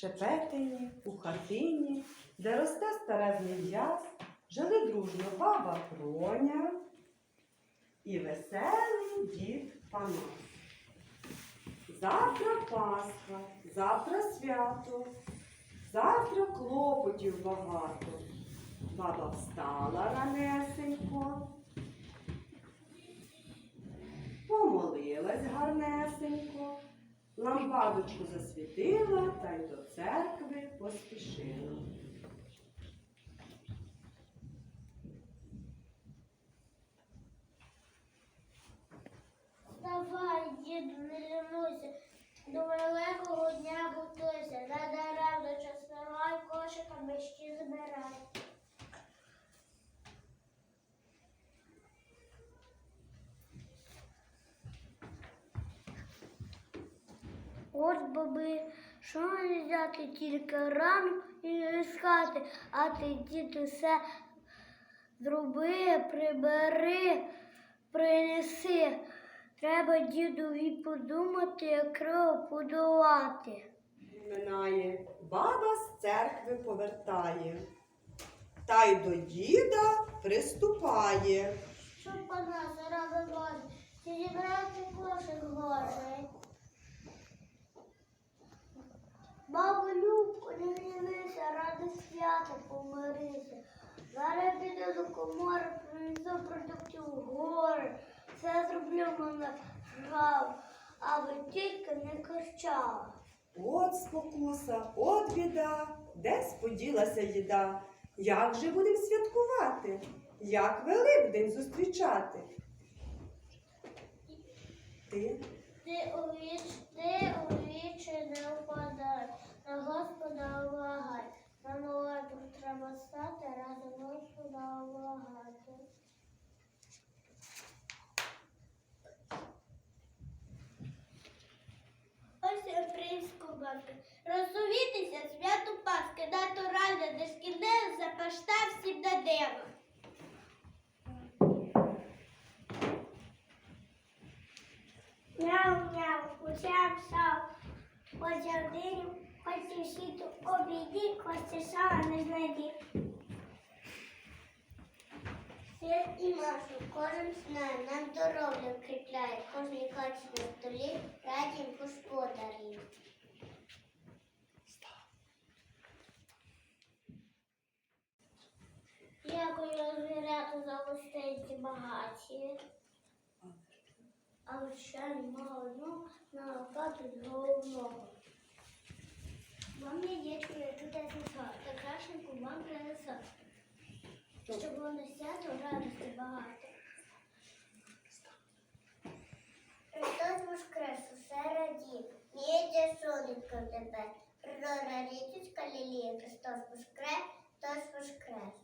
Шепетині, у хатині, де росте старезний в'яз, жили дружно баба Проня і веселий дід Панас. Завтра Пасха, завтра свято, завтра клопотів багато. Баба встала ранесенько, помолилась гарнесенько, лампадочку засвітила та й до церкви поспішила. Вставай, діду, не лінуйся, до великого дня готуйся, надаремно частувай кошика мещі збирай. От баби, що не взяти тільки рану і з хати, а ти, дід, усе зроби, прибери, принеси. Треба дідові подумати, як кров подолати. Минає, баба з церкви повертає, та й до діда приступає. Що пана зараби Боже, зібрати кошик Божий. Бабу Любку, не лінися, ради свята помирися. Зараз піду до комори, принесу продуктів гори. Все зроблю мене жав, а ви тільки не кричали. От спокуса, от біда, десь поділася їда. Як же будемо святкувати? Як Великдень зустрічати? Ти Ти у ти у вічі не впадай, на хоч і світу обійди, хоч і сала не знайди. Світ і Машу, кожен знає, нам здоров'я вкріпляє, кожній хаті на столі радім господарів. Дякую звіряту за гостинці багаті. Але ще мало одного на лопату головного. Вам дітку, я тут несла, та крашенку вам принесла. Щоб на свято радості багато. Христос воскрес, усе раді, Міється сонечко в тебе. Природа річечка ліліє, Христос воскрес, Христос воскрес.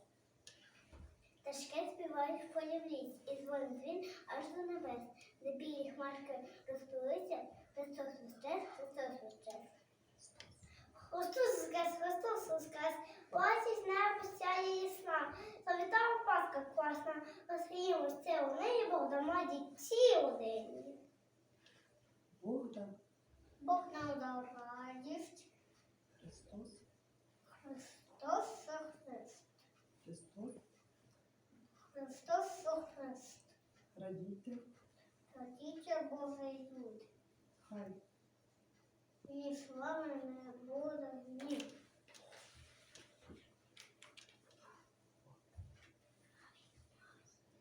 Пташки співають в полі в ліс, і дзвонить дзвін аж до небес. Де білі хмарки розпилися, Христос воскрес, Христос воскрес. Христос воскрес, Христос воскрес, Бачить небо сяє ясна, завітала Пасха класна, це у неї Бог дома дітей один. Бог дав. Бог нам дав радість, Христос, Христос Христ, Христос, Христос Христ. радійте, Радіться Божий люд. хай І слава не буде ні.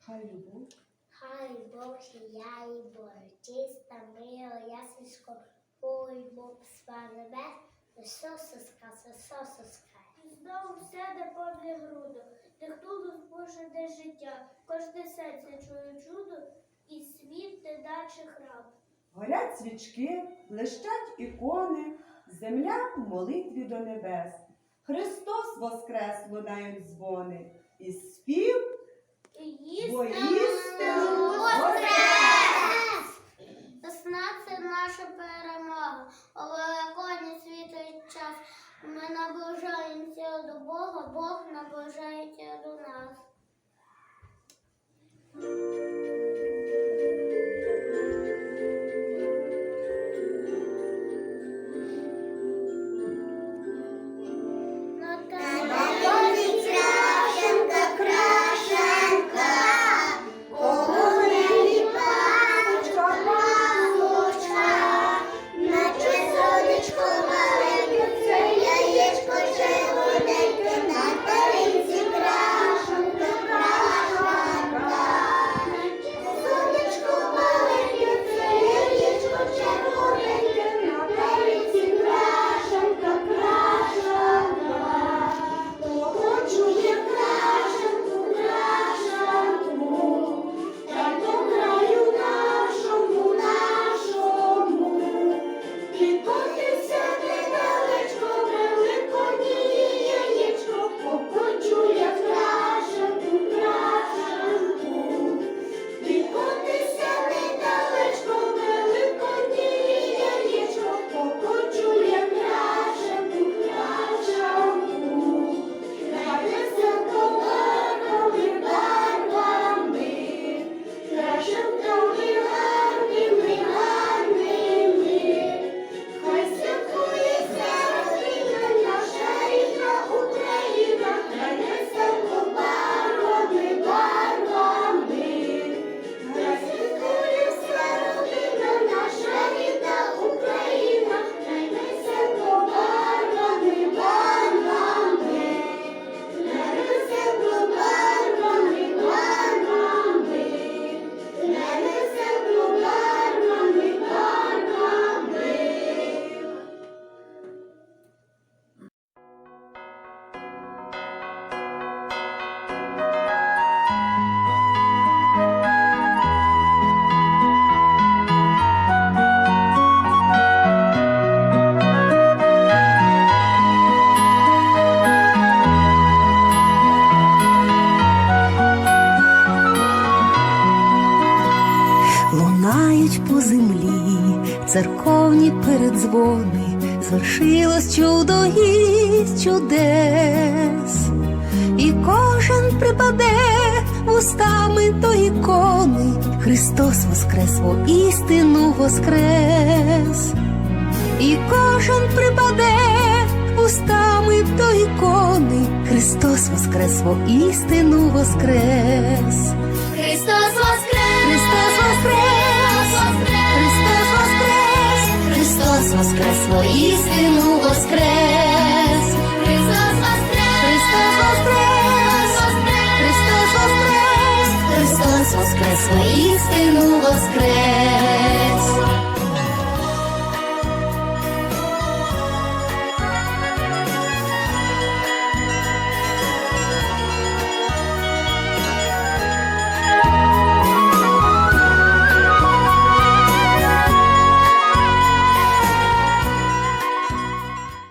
хай любов, Хай Бог сія і Боже, чиста мила, ясенсько, ой Бог спа небес, Ісуса сказ. Знову все де повне груду, де хто Боже, де життя, кожне серце чує чудо, і світ не даче храм. Горять свічки, блищать ікони, земля в молитві до небес. Христос воскрес лунають дзвони, і спів Воістину воскрес! Весна це наша перемога, у великодні світить час. Ми наближаємося до Бога, Бог передзвони, звершилось чудо із чудес, і кожен припаде вустами до ікони, Христос воскрес, во істину воскрес, і кожен припаде устами до ікони, Христос воскрес, во істину воскрес. Воскресло воскрес, воістину воскрес.